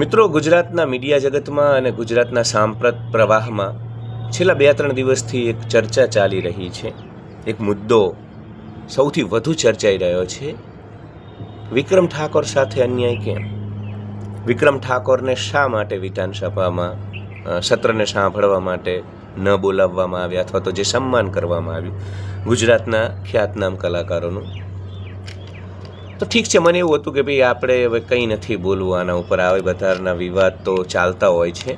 મિત્રો, ગુજરાતના મીડિયા જગતમાં અને ગુજરાતના સાંપ્રત પ્રવાહમાં છેલ્લા બે ત્રણ દિવસથી એક ચર્ચા ચાલી રહી છે. એક મુદ્દો સૌથી વધુ ચર્ચાઈ રહ્યો છે. વિક્રમ ઠાકોર સાથે અન્યાય કેમ? વિક્રમ ઠાકોરને શા માટે વિધાનસભામાં સત્રને સાંભળવા માટે ન બોલાવવામાં આવ્યા અથવા તો જે સન્માન કરવામાં આવ્યું? ગુજરાતના ખ્યાતનામ કલાકારોનું તો ઠીક છે, મને એવું હતું કે ભાઈ આપણે હવે કંઈ નથી બોલવું, આના ઉપર આવે, બધાના વિવાદ તો ચાલતા હોય છે.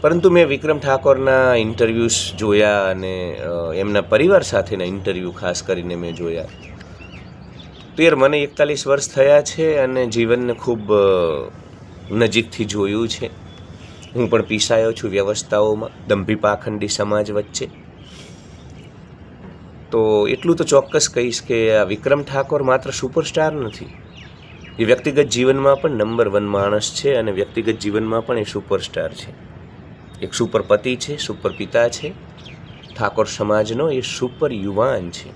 પરંતુ મેં વિક્રમ ઠાકોરના ઇન્ટરવ્યૂઝ જોયા અને એમના પરિવાર સાથેના ઇન્ટરવ્યૂ ખાસ કરીને મેં જોયા. તો યાર મને એકતાલીસ વર્ષ થયા છે અને જીવનને ખૂબ નજીકથી જોયું છે. હું પણ પીસાયો છું વ્યવસ્થાઓમાં દંભી પાખંડી સમાજ વચ્ચે. તો એટલું તો ચોક્કસ કહીશ કે આ વિક્રમ ઠાકોર માત્ર સુપરસ્ટાર નથી. એ વ્યક્તિગત જીવનમાં પણ નંબર વન માણસ છે અને વ્યક્તિગત જીવનમાં પણ એ સુપરસ્ટાર છે. એક સુપર પતિ છે સુપર પિતા છે. ઠાકોર સમાજનો એ સુપર યુવાન છે.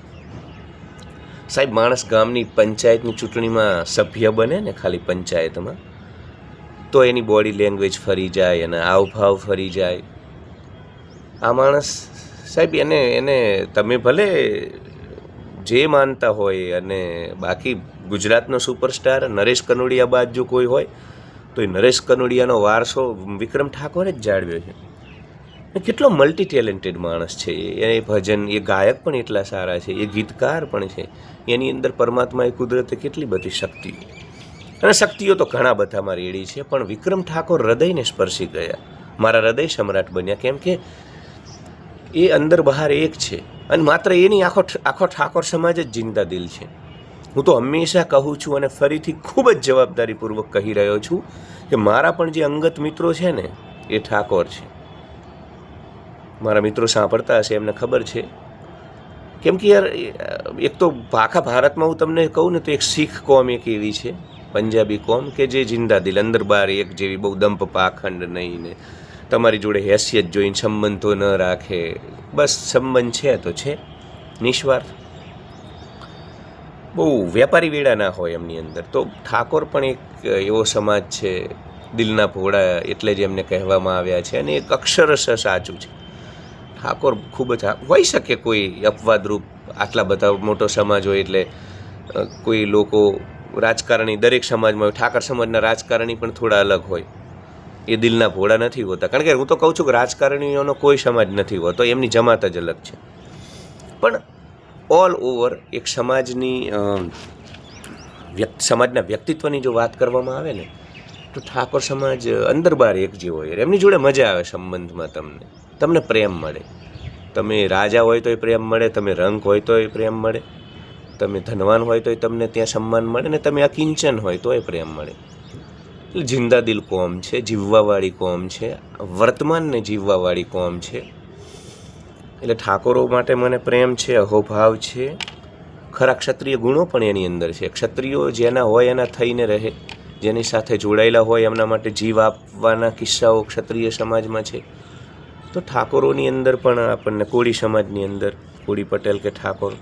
સાહેબ, માણસ ગામની પંચાયતની ચૂંટણીમાં સભ્ય બને ને ખાલી પંચાયતમાં, તો એની બોડી લેંગ્વેજ ફરી જાય અને હાવભાવ ફરી જાય. આ માણસ સાહેબ, એને એને તમે ભલે જે માનતા હોય અને બાકી ગુજરાતનો સુપરસ્ટાર નરેશ કનોડિયા બાદ જો કોઈ હોય, તો એ નરેશ કનોડિયાનો વારસો વિક્રમ ઠાકોરે જ જાળવ્યો છે. એ કેટલો મલ્ટી ટેલેન્ટેડ માણસ છે. એ ભજન, એ ગાયક પણ એટલા સારા છે. એ ગીતકાર પણ છે. એની અંદર પરમાત્માએ કુદરતે કેટલી બધી શક્તિ. અને શક્તિઓ તો ઘણા બધામાં રેડી છે, પણ વિક્રમ ઠાકોર હૃદયને સ્પર્શી ગયા. મારા હૃદય સમ્રાટ બન્યા. કેમ કે એ અંદર બહાર એક છે. અને માત્ર એની આખો આખો ઠાકોર સમાજ જ જિંદા દિલ છે. હું તો હંમેશા કહું છું અને ફરીથી ખૂબ જ જવાબદારીપૂર્વક કહી રહ્યો છું કે મારા પણ જે અંગત મિત્રો છે ને, એ ઠાકોર છે. મારા મિત્રો સાંભળતા હશે, એમને ખબર છે. કેમ કે યાર એક તો આખા ભારતમાં હું તમને કહું ને તો એક શીખ કોમ એક એવી છે, પંજાબી કોમ કે જે જિંદા દિલ, અંદર બાર એક જેવી બહુ દંપ પાખંડ નહીં ને તમારી જોડે હેસિયત જોઈને સંબંધો ન રાખે. બસ સંબંધ છે તો છે. નિસ્વાર્થ બહુ વેપારી વેળા ના હોય એમની અંદર. તો ઠાકોર પણ એક એવો સમાજ છે, દિલના ભોળા એટલે જ એમને કહેવામાં આવ્યા છે અને એક અક્ષરશ સાચું છે. ઠાકોર ખૂબ જ હોઈ શકે કોઈ અપવાદરૂપ આટલા બધા મોટો સમાજ હોય એટલે કોઈ લોકો રાજકારણી, દરેક સમાજમાં હોય, ઠાકર સમાજના રાજકારણી પણ થોડા અલગ હોય. એ દિલના ભોળા નથી હોતા. કારણ કે હું તો કહું છું કે રાજકારણીઓનો કોઈ સમાજ નથી હોતો, એમની જમાત જ અલગ છે. પણ ઓલ ઓવર એક સમાજની સમાજના વ્યક્તિત્વની જો વાત કરવામાં આવે ને, તો ઠાકોર સમાજ અંદર બાર એક જેવો હોય એમની જોડે મજા આવે સંબંધમાં તમને. તમને પ્રેમ મળે. તમે રાજા હોય તોય પ્રેમ મળે, તમે રંગ હોય તોય પ્રેમ મળે, તમે ધનવાન હોય તોય તમને ત્યાં સન્માન મળે, ને તમે અકિંચન હોય તોય પ્રેમ મળે. એટલે જિંદા દિલ કોમ છે, જીવવાવાળી કોમ છે, વર્તમાનને જીવવાવાળી કોમ છે. એટલે ઠાકોરો માટે મને પ્રેમ છે, અહોભાવ છે. ખરા ક્ષત્રિય ગુણો પણ એની અંદર છે. ક્ષત્રિયો જેના હોય એના થઈને રહે, જેની સાથે જોડાયેલા હોય એમના માટે જીવ આપવાના કિસ્સાઓ ક્ષત્રિય સમાજમાં છે. તો ઠાકોરોની અંદર પણ આપણને, કોળી સમાજની અંદર, કોળી પટેલ કે ઠાકોર,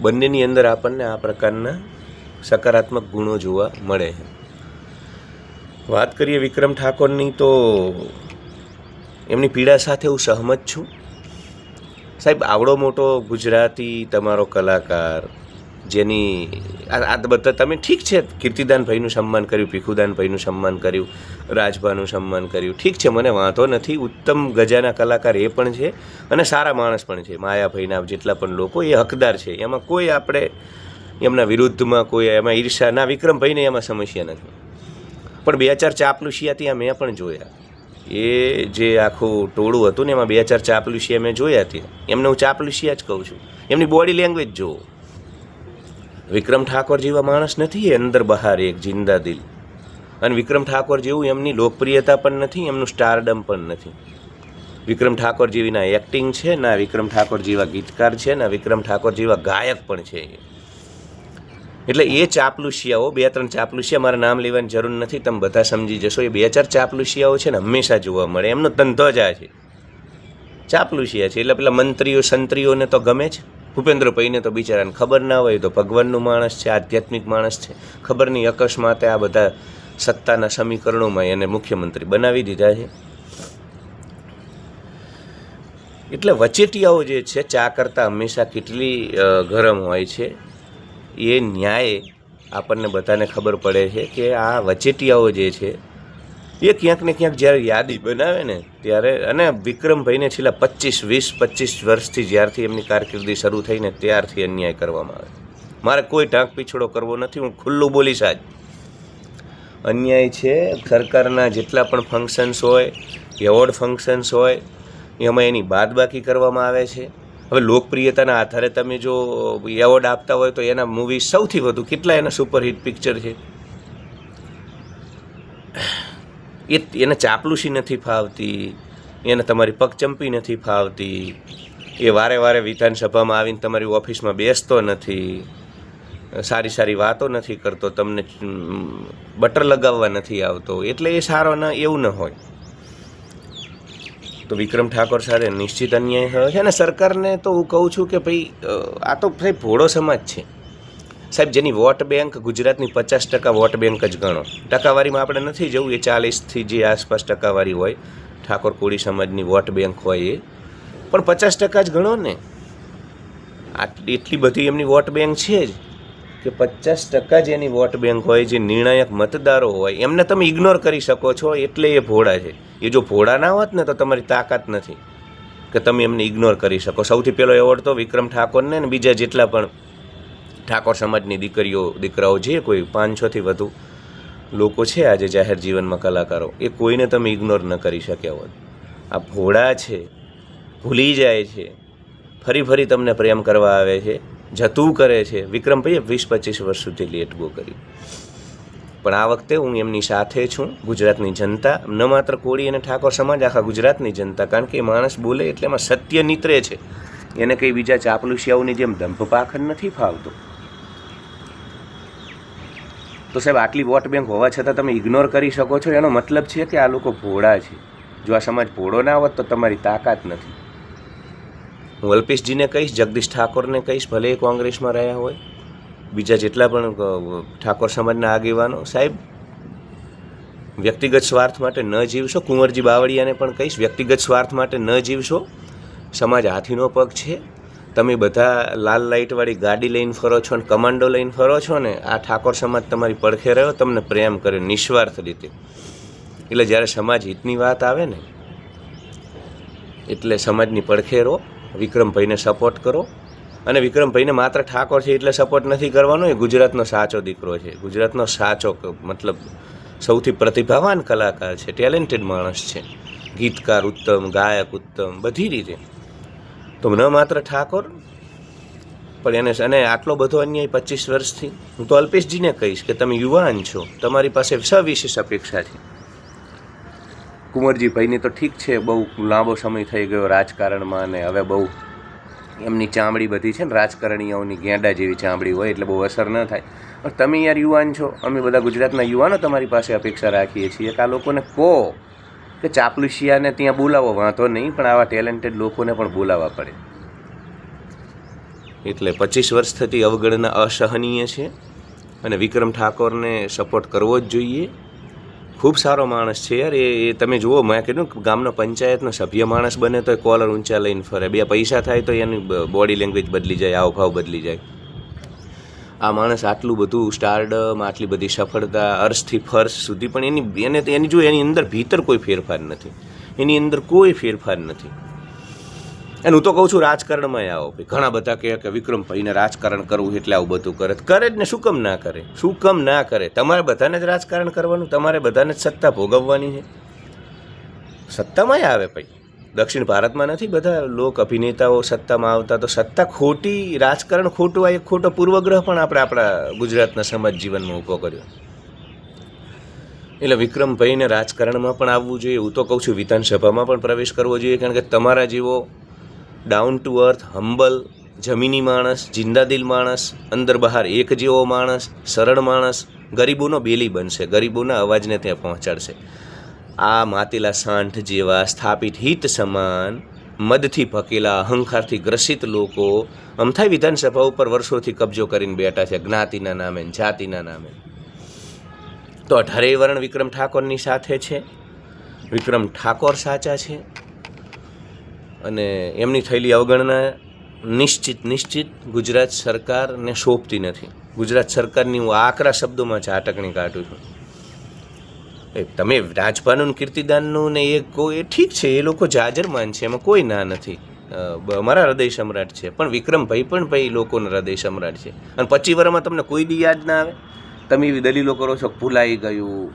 બંનેની અંદર આપણને આ પ્રકારના સકારાત્મક ગુણો જોવા મળે છે. વાત કરીએ વિક્રમ ઠાકોરની તો એમની પીડા સાથે હું સહમત છું. સાહેબ, આવડો મોટો ગુજરાતી તમારો કલાકાર, જેની આ બધા તમે ઠીક છે, કીર્તિદાન ભાઈનું સન્માન કર્યું, ભીખુદાન ભાઈનું સન્માન કર્યું, રાજભાનું સન્માન કર્યું, ઠીક છે, મને વાંધો નથી, ઉત્તમ ગજાના કલાકાર એ પણ છે અને સારા માણસ પણ છે. માયાભાઈના જેટલા પણ લોકો એ હકદાર છે. એમાં કોઈ આપણે એમના વિરુદ્ધમાં કોઈ, એમાં ઈર્ષા ના, વિક્રમભાઈને એમાં સમસ્યા નથી. પણ બે ચાર ચાપલુસિયા ત્યાં મેં પણ જોયા. એ જે આખું ટોળું હતું ને એમાં બે ચાર ચાપલુસિયા મેં જોયા ત્યાં એમને હું ચાપલુસિયા જ કહું છું. એમની બોડી લેંગ્વેજ જુઓ. વિક્રમ ઠાકોર જેવા માણસ નથી અંદર બહાર એક જિંદા દિલ. અને વિક્રમ ઠાકોર જેવું એમની લોકપ્રિયતા પણ નથી, એમનું સ્ટારડમ પણ નથી. વિક્રમ ઠાકોર જેવી ના એક્ટિંગ છે, ના વિક્રમ ઠાકોર જેવા ગીતકાર છે, ના વિક્રમ ઠાકોર જેવા ગાયક પણ છે એ. એટલે એ ચાપલુસિયાઓ બે ત્રણ ચાપલુસિયા મારા નામ લેવાની જરૂર નથી, તમે બધા સમજી જશો. એ બે ચાર ચાપલુસિયાઓ છે ને હંમેશા જોવા મળે. એમનો ધંધો જ આ છે. ચાપલુસિયા છે. એટલે પેલા મંત્રીઓ, સંત્રીઓને તો ગમે છે. ભૂપેન્દ્રભાઈને તો બિચારાને ખબર ના હોય તો ભગવાનનું માણસ છે, આધ્યાત્મિક માણસ છે. ખબર નહીં, અકસ્માતે આ બધા સત્તાના સમીકરણોમાં એને મુખ્યમંત્રી બનાવી દીધા છે. એટલે વચેટિયાઓ જે છે, ચા કરતાં હંમેશા કેટલી ગરમ હોય છે. એ ન્યાય આપણને બધાને ખબર પડે છે કે આ વચેટિયાઓ જે છે, એ ક્યાંક ને ક્યાંક જ્યારે યાદી બનાવે ને ત્યારે, અને વિક્રમભાઈને છેલ્લા પચીસ વીસ પચીસ વર્ષથી જ્યારથી એમની કારકિર્દી શરૂ થઈને ત્યારથી અન્યાય કરવામાં આવે. મારે કોઈ ઢાંક પીછોડો કરવો નથી, હું ખુલ્લું બોલીશ આજ. અન્યાય છે, સરકારના જેટલા પણ ફંક્શન્સ હોય એવોર્ડ ફંક્શન્સ હોય, એમાં એની બાદબાકી કરવામાં આવે છે. હવે લોકપ્રિયતાના આધારે તમે જો એવોર્ડ આપતા હોય તો એના મૂવી સૌથી વધુ કેટલા એના સુપરહિટ પિક્ચર છે? એ એને ચાપલુસી નથી ફાવતી, એને તમારી પગચંપી નથી ફાવતી, એ વારે વારે વિધાનસભામાં આવીને તમારી ઓફિસમાં બેસતો નથી, સારી સારી વાતો નથી કરતો, તમને બટર લગાવવા નથી આવતો, એટલે એ સારો ન, એવું ન હોય. તો વિક્રમ ઠાકોર સાથે નિશ્ચિત અન્યાય થયો છે અને સરકારને તો હું કહું છું કે ભાઈ આ તો ભાઈ ભોળો સમાજ છે. સાહેબ, જેની વોટ બેંક ગુજરાતની પચાસ ટકા વોટ બેંક જ ગણો. ટકાવારીમાં આપણે નથી જવું, એ ચાલીસથી જે આસપાસ ટકાવારી હોય, ઠાકોર કોળી સમાજની વોટ બેંક હોય એ. પણ પચાસ ટકા જ ગણો ને. આટલી એટલી બધી એમની વોટ બેંક છે જ. કે પચાસ ટકા જ એની વોટ બેંક હોય, જે નિર્ણાયક મતદારો હોય, એમને તમે ઇગ્નોર કરી શકો છો, એટલે એ ભોળા છે. એ જો ભોળા ના હોત ને, તો તમારી તાકાત નથી કે તમે એમને ઇગ્નોર કરી શકો. સૌથી પહેલો એવોર્ડ તો વિક્રમ ઠાકોરને ને બીજા જેટલા પણ ઠાકોર સમાજની દીકરીઓ, દીકરાઓ, જે કોઈ પાંચસોથી વધુ લોકો છે આજે જાહેર જીવનમાં કલાકારો, એ કોઈને તમે ઇગ્નોર ન કરી શક્યા હોત. આ ભોળા છે, ભૂલી જાય છે. ફરી ફરી તમને પ્રેમ કરવા આવે છે. જતું કરે છે. વિક્રમભાઈએ વીસ પચીસ વર્ષ સુધી લેટ ગો કર્યું પણ આ વખતે હું એમની સાથે છું, ગુજરાતની જનતા. ન માત્ર કોળી અને ઠાકોર સમાજ, આખા ગુજરાતની જનતા. કારણ કે માણસ બોલે એટલે એમાં સત્ય નીતરે છે. એને કંઈ બીજા ચાપલુસિયાઓની જેમ દંભ પાખંડ નથી ફાવતો. તો સાહેબ, આટલી વોટ બેંક હોવા છતાં તમે ઇગ્નોર કરી શકો છો. એનો મતલબ છે કે આ લોકો ભોળા છે. જો આ સમાજ ભોળો ના હોત તો તમારી તાકાત નથી. હું અલ્પેશજીને કહીશ, જગદીશ ઠાકોરને કહીશ, ભલે એ કોંગ્રેસમાં રહ્યા હોય. બીજા જેટલા પણ ઠાકોર સમાજના આગેવાનો, સાહેબ, વ્યક્તિગત સ્વાર્થ માટે ન જીવશો. કુંવરજી બાવળિયાને પણ કહીશ, વ્યક્તિગત સ્વાર્થ માટે ન જીવશો. સમાજ હાથીનો પગ છે. તમે બધા લાલ લાઇટવાળી ગાડી લઈને ફરો છો ને કમાન્ડો લઈને ફરો છો ને, આ ઠાકોર સમાજ તમારી પડખે રહ્યો, તમને પ્રેમ કરે નિસ્વાર્થ રીતે. એટલે જ્યારે સમાજ હિતની વાત આવે ને, એટલે સમાજની પડખે રહો. વિક્રમભાઈને સપોર્ટ કરો. અને વિક્રમભાઈને માત્ર ઠાકોર છે એટલે સપોર્ટ નથી કરવાનો, એ ગુજરાતનો સાચો દીકરો છે. ગુજરાતનો સાચો મતલબ સૌથી પ્રતિભાવાન કલાકાર છે ટેલેન્ટેડ માણસ છે. ગીતકાર ઉત્તમ, ગાયક ઉત્તમ, બધી રીતે. તો ન માત્ર ઠાકોર, પણ એને અને આટલો બધો અન્યાય પચીસ વર્ષથી, હું તો અલ્પેશજીને કહીશ કે તમે યુવાન છો, તમારી પાસે સવિશેષ અપેક્ષા છે. કુંવરજી ભાઈની તો ઠીક છે, બહુ લાંબો સમય થઈ ગયો રાજકારણમાં અને હવે બહુ એમની ચામડી બધી છે ને, રાજકારણીઓની ગેંડા જેવી ચામડી હોય એટલે બહુ અસર ન થાય. પણ તમે યાર યુવાન છો, અમે બધા ગુજરાતના યુવાનો તમારી પાસે અપેક્ષા રાખીએ છીએ કે આ લોકોને કહો કે ચાપલુસિયાને ત્યાં બોલાવો, વાંધો નહીં, પણ આવા ટેલેન્ટેડ લોકોને પણ બોલાવવા પડે. એટલે પચીસ વર્ષ થતી અવગણના અસહનીય છે અને વિક્રમ ઠાકોરને સપોર્ટ કરવો જ જોઈએ. ખૂબ સારો માણસ છે યાર. એ એ તમે જુઓ, મેં કીધું ગામનો પંચાયતનો સભ્ય માણસ બને તો કોલર ઊંચા લઈને ફરે. બે પૈસા થાય તો એની બોડી લેંગ્વેજ બદલી જાય, હાવભાવ બદલી જાય. આ માણસ આટલું બધું સ્ટારડમ આટલી બધી સફળતા અર્શથી ફર્શ સુધી પણ એની, એને એની જો એની અંદર ભીતર કોઈ ફેરફાર નથી. એની અંદર કોઈ ફેરફાર નથી. અને હું તો કહું છું, રાજકારણમાં આવો. ભાઈ ઘણા બધા કહે કે વિક્રમ ભાઈને રાજકારણ કરવું એટલે આવું બધું કરે કરે જ ને, શું કમ ના કરે? શું કમ ના કરે? તમારે બધાને જ રાજકારણ કરવાનું, તમારે બધાને જ સત્તા ભોગવવાની છે. સત્તામાંય આવે ભાઈ. દક્ષિણ ભારતમાં નથી બધા લોક અભિનેતાઓ સત્તામાં આવતા તો સત્તા ખોટી, રાજકારણ ખોટું, આ એક ખોટો પૂર્વગ્રહ પણ આપણે આપણા ગુજરાતના સમાજ જીવનમાં ઊભો કર્યો. એટલે વિક્રમભાઈને રાજકારણમાં પણ આવવું જોઈએ. હું તો કહું છું, વિધાનસભામાં પણ પ્રવેશ કરવો જોઈએ, કારણ કે તમારા જેવો ડાઉન ટુ અર્થ હંબલ જમીની માણસ, જિંદાદિલ માણસ, અંદર બહાર એક જેવો માણસ, સરળ માણસ, ગરીબોનો બેલી બનશે, ગરીબોના અવાજને ત્યાં પહોંચાડશે. આ માતેલા સાંઠ જેવા સ્થાપિત હિત સમાન મદથી ભકેલા, અહંકારથી ગ્રસિત લોકો અમથાઈ વિધાનસભા ઉપર વર્ષોથી કબજો કરીને બેઠા છે, જ્ઞાતિના નામે જાતિના નામે. તો અઢારેય વર્ણ વિક્રમ ઠાકોરની સાથે છે. વિક્રમ ઠાકોર સાચા છે. અને એમની થયેલી અવગણના નિશ્ચિત નિશ્ચિત ગુજરાત સરકારને શોભતી નથી. ગુજરાત સરકારની હું આકરા શબ્દોમાં ઝાટકણી કાઢું છું. તમે રાજભાનું કીર્તિદાનનું ને એ કોઈ ઠીક છે, એ લોકો જાજરમાન છે, એમાં કોઈ ના નથી. અમારા હૃદય સમ્રાટ છે, પણ વિક્રમભાઈ પણ ભાઈ લોકોના હૃદય સમ્રાટ છે. અને પચી વર્ષમાં તમને કોઈ બી યાદ ના આવે? તમે એવી દલીલો કરો છો ભૂલાઈ ગયું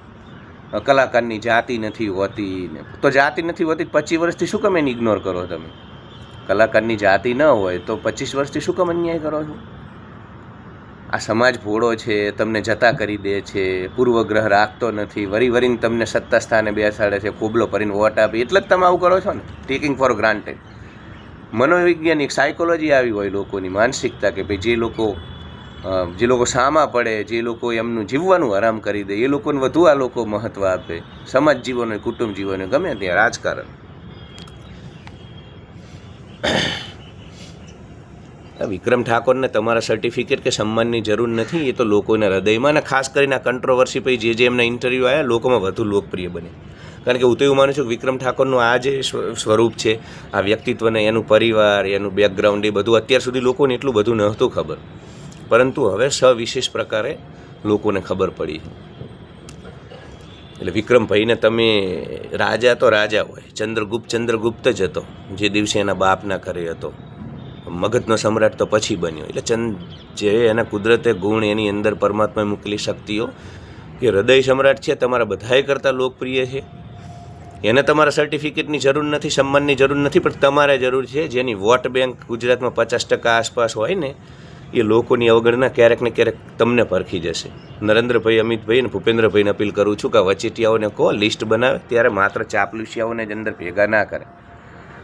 કલાકારની જાતિ નથી હોતી તો જાતિ નથી હોતી પચીસ વર્ષથી શું કમ એને ઇગ્નોર કરો તમે? કલાકારની જાતિ ન હોય તો પચીસ વર્ષથી શું કમ અન્યાય કરો છો? આ સમાજ ભોળો છે, તમને જતા કરી દે છે, પૂર્વગ્રહ રાખતો નથી, વરી વરીને તમને સત્તા સ્થાને બેસાડે છે, ખોબલો ભરીને વોટ આપે, એટલે જ તમે આવું કરો છો ને? Taking for granted. મનોવૈજ્ઞાનિક સાયકોલોજી આવી હોય લોકોની, માનસિકતા કે ભાઈ જે લોકો જે લોકો સામા પડે, જે લોકો એમનું જીવવાનું આરામ કરી દે, એ લોકોને વધુ આ લોકો મહત્ત્વ આપે. સમાજ જીવન, કુટુંબ જીવન, ગમે ત્યાં રાજકારણ. વિક્રમ ઠાકોરને તમારા સર્ટિફિકેટ કે સન્માનની જરૂર નથી, એ તો લોકોના હૃદયમાં અને ખાસ કરીને આ કન્ટ્રોવર્સી પછી જે જે એમના ઇન્ટરવ્યૂ આવ્યા, લોકોમાં વધુ લોકપ્રિય બને. કારણ કે હું તો એવું માનું છું વિક્રમ ઠાકોરનું આ જે સ્વરૂપ છે, આ વ્યક્તિત્વને, એનું પરિવાર, એનું બેકગ્રાઉન્ડ એ બધું અત્યાર સુધી લોકોને એટલું બધું નહોતું ખબર. પરંતુ હવે સવિશેષ પ્રકારે લોકોને ખબર પડી. એટલે વિક્રમભાઈને તમે રાજા તો રાજા હોય, ચંદ્રગુપ્ત ચંદ્રગુપ્ત જ હતો, જે દિવસે એના બાપના ઘરે હતો. મગધનો સમ્રાટ તો પછી બન્યો. એટલે ચંદ, જે એના કુદરતે ગુણ એની અંદર પરમાત્માએ મૂકેલી શક્તિઓ, એ હૃદય સમ્રાટ છે, તમારા બધાએ કરતાં લોકપ્રિય છે. એને તમારા સર્ટિફિકેટની જરૂર નથી, સન્માનની જરૂર નથી, પણ તમારે જરૂર છે, જેની વોટ બેંક ગુજરાતમાં પચાસ ટકા આસપાસ હોય ને એ લોકોની અવગણના ક્યારેક ને ક્યારેક તમને પરખી જશે. નરેન્દ્રભાઈ, અમિતભાઈ અને ભૂપેન્દ્રભાઈને અપીલ કરું છું કે વચેટિયાઓને કહો, લિસ્ટ બનાવે, ત્યારે માત્ર ચાપલુસિયાઓને જ અંદર ભેગા ના કરે.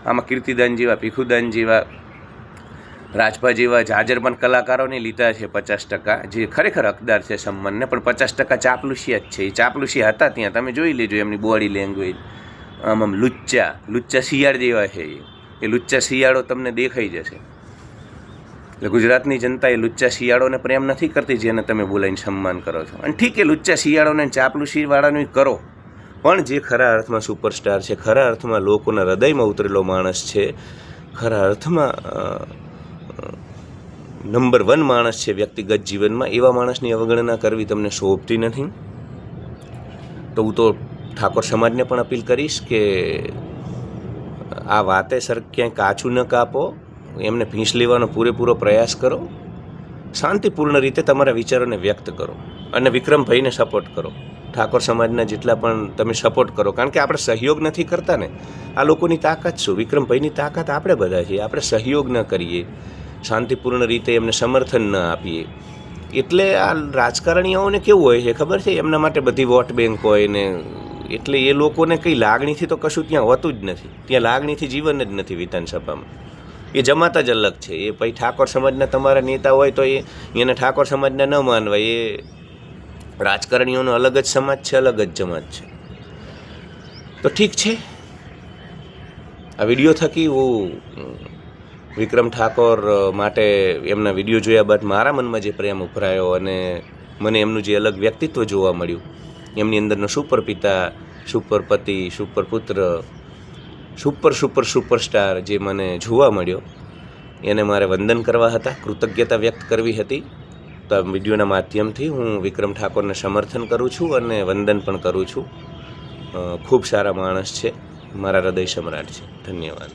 આમાં કીર્તિદાન જેવા, ભીખુદાન જેવા, રાજભા જેવા જાજર પણ કલાકારોને લીધા છે પચાસ ટકા, જે ખરેખર હકદાર છે સન્માનને પણ પચાસ ટકા ચાપલુસિયા જ છે. એ ચાપલુસિયા હતા ત્યાં, તમે જોઈ લેજો એમની બોડી લેંગ્વેજ. આમ આમ લુચ્ચા લુચ્ચા શિયાળ જેવા છે એ. એ લુચ્ચા શિયાળો તમને દેખાઈ જશે. એટલે ગુજરાતની જનતા એ લુચ્ચા શિયાળોને પ્રેમ નથી કરતી જેને તમે બોલાવીને સન્માન કરો છો. અને ઠીક એ લુચ્ચા શિયાળોને ચાપલુસીવાળાનું કરો. પણ જે ખરા અર્થમાં સુપરસ્ટાર છે, ખરા અર્થમાં લોકોના હૃદયમાં ઉતરેલો માણસ છે, ખરા અર્થમાં નંબર વન માણસ છે વ્યક્તિગત જીવનમાં, એવા માણસની અવગણના કરવી તમને શોભતી નથી. તો હું તો ઠાકોર સમાજને પણ અપીલ કરીશ કે આ વાતે સર ક્યાંય કાચું ન કાપો. એમને ભીંસ લેવાનો પૂરેપૂરો પ્રયાસ કરો. શાંતિપૂર્ણ રીતે તમારા વિચારોને વ્યક્ત કરો અને વિક્રમભાઈને સપોર્ટ કરો. ઠાકોર સમાજના જેટલા પણ તમે સપોર્ટ કરો, કારણ કે આપણે સહયોગ નથી કરતા ને. આ લોકોની તાકાત શું? વિક્રમભાઈની તાકાત આપણે બધા છીએ. આપણે સહયોગ ન કરીએ. શાંતિપૂર્ણ રીતે એમને સમર્થન ન આપીએ. એટલે આ રાજકારણીઓને કેવું હોય છે ખબર છે? એમના માટે બધી વોટ બેંક હોય ને. એટલે એ લોકોને કંઈ લાગણીથી તો કશું ત્યાં હોતું જ નથી. ત્યાં લાગણીથી જીવન જ નથી વિધાનસભામાં. એ જમાત જ અલગ છે. એ પછી ઠાકોર સમાજના તમારા નેતા હોય તો એ એને ઠાકોર સમાજના ન માનવા એ રાજકારણીઓનો અલગ જ સમાજ છે, અલગ જ જમાત છે. તો ઠીક છે. આ વીડિયો થકી હું વિક્રમ ઠાકોર માટે એમના વીડિયો જોયા બાદ મારા મનમાં જે પ્રેમ ઉભરાયો અને મને એમનું જે અલગ વ્યક્તિત્વ જોવા મળ્યું, એમની અંદરનો સુપર પિતા સુપર પતિ સુપર પુત્ર સુપર સુપર સુપરસ્ટાર જે મને જોવા મળ્યો, એને મારે વંદન કરવા હતા, કૃતજ્ઞતા વ્યક્ત કરવી હતી. તો આ વિડીયોના માધ્યમથી હું વિક્રમ ઠાકોરને સમર્થન કરું છું અને વંદન પણ કરું છું. ખૂબ સારા માણસ છે, મારા હૃદય સમ્રાટ છે. ધન્યવાદ.